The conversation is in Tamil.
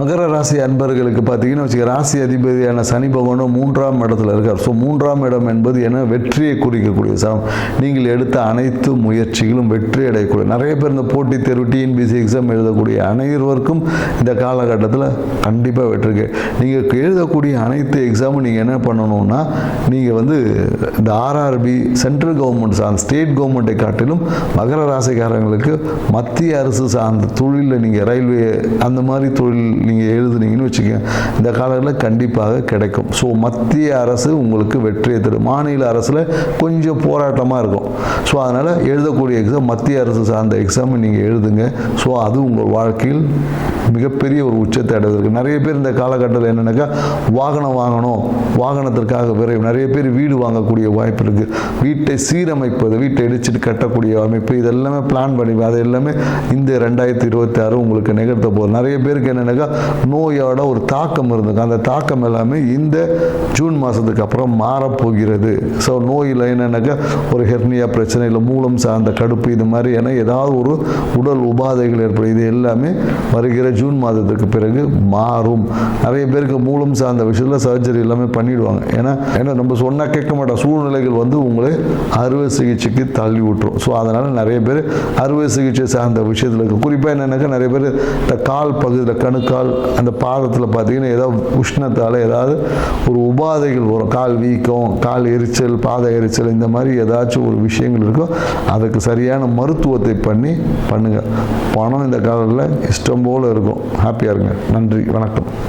மகர ராசி அன்பர்களுக்கு பார்த்தீங்கன்னா வச்சுக்க ராசி அதிபதியான சனி பகவானும் மூன்றாம் இடத்துல இருக்கார். ஸோ மூன்றாம் இடம் என்பது என வெற்றியை குறிக்கக்கூடிய சாம் நீங்கள் எடுத்த அனைத்து முயற்சிகளும் வெற்றி அடையக்கூடிய நிறைய பேர் இந்த போட்டித் தேர்வு டிஎன்பிசி எக்ஸாம் எழுதக்கூடிய அனைவருக்கும் இந்த காலகட்டத்தில் கண்டிப்பாக வெற்றிருக்கு நீங்கள் எழுதக்கூடிய அனைத்து எக்ஸாமும் நீங்கள் என்ன பண்ணணும்னா நீங்கள் வந்து இந்த ஆர்ஆர்பி சென்ட்ரல் கவர்மெண்ட் சார்ந்த ஸ்டேட் கவர்மெண்ட்டை காட்டிலும் மகர ராசிக்காரங்களுக்கு மத்திய அரசு சார்ந்த தொழிலில் நீங்கள் ரயில்வே அந்த மாதிரி தொழில் நீங்கள் எழுதுனீங்கன்னு வச்சுக்கோங்க. இந்த காலங்களில் கண்டிப்பாக கிடைக்கும். ஸோ மத்திய அரசு உங்களுக்கு வெற்றியை தரும். மாநில அரசில் கொஞ்சம் போராட்டமாக இருக்கும். ஸோ அதனால் எழுதக்கூடிய எக்ஸாம் மத்திய அரசு சார்ந்த எக்ஸாம் நீங்கள் எழுதுங்க. ஸோ அது உங்கள் வாழ்க்கையில் மிகப்பெரிய ஒரு உச்சத்தை அடைவதற்கு நிறைய பேர் இந்த காலகட்டத்தில் என்னென்னாக்கா வாகனம் வாங்கணும் வாகனத்திற்காக விரைவு நிறைய பேர் வீடு வாங்கக்கூடிய வாய்ப்பு இருக்குது வீட்டை சீரமைப்பது வீட்டை இடிச்சிட்டு கட்டக்கூடிய அமைப்பு இதெல்லாமே பிளான் பண்ணி அது எல்லாமே இந்த ரெண்டாயிரத்தி இருபத்தி ஆறு உங்களுக்கு நிகழ்த்த போகுது. நிறைய பேருக்கு என்னென்னாக்கா நோயோட ஒரு தாக்கம் இருந்துக்கும் அந்த தாக்கம் எல்லாமே இந்த ஜூன் மாதத்துக்கு அப்புறம் மாறப்போகிறது. ஸோ நோயில் என்னென்னாக்கா ஒரு ஹெர்னியா பிரச்சனை இல்லை மூலம் சார்ந்த கடுப்பு இது மாதிரி ஏன்னா ஏதாவது ஒரு உடல் உபாதைகள் ஏற்படும். இது எல்லாமே வருகிற ஜூன் மாதத்துக்கு பிறகு மாறும். நிறைய பேருக்கு மூலம் சார்ந்த விஷயத்தில் சர்ஜரி எல்லாமே பண்ணிடுவாங்க. ஏன்னா ஏன்னா நம்ம சொன்னால் கேட்க மாட்டோம். சூழ்நிலைகள் வந்து உங்களை அறுவை சிகிச்சைக்கு தள்ளி விட்டுரும். ஸோ அதனால் நிறைய பேர் அறுவை சிகிச்சை சார்ந்த விஷயத்தில் இருக்குது குறிப்பாக என்னென்னாக்கா நிறைய பேர் இந்த கால் பகுதியில் கணுக்கால் அந்த பாதத்தில் பார்த்தீங்கன்னா ஏதாவது உஷ்ணத்தால் ஏதாவது ஒரு உபாதைகள் வரும். கால் வீக்கம் கால் எரிச்சல் பாத எரிச்சல் இந்த மாதிரி ஏதாச்சும் ஒரு விஷயங்கள் இருக்கோ அதுக்கு சரியான மருத்துவத்தை பண்ணி பண்ணுங்கள் பணம் இந்த காலத்தில் இஷ்டம் போல் இருக்கும். ஹாப்பியாக இருங்க. நன்றி. வணக்கம்.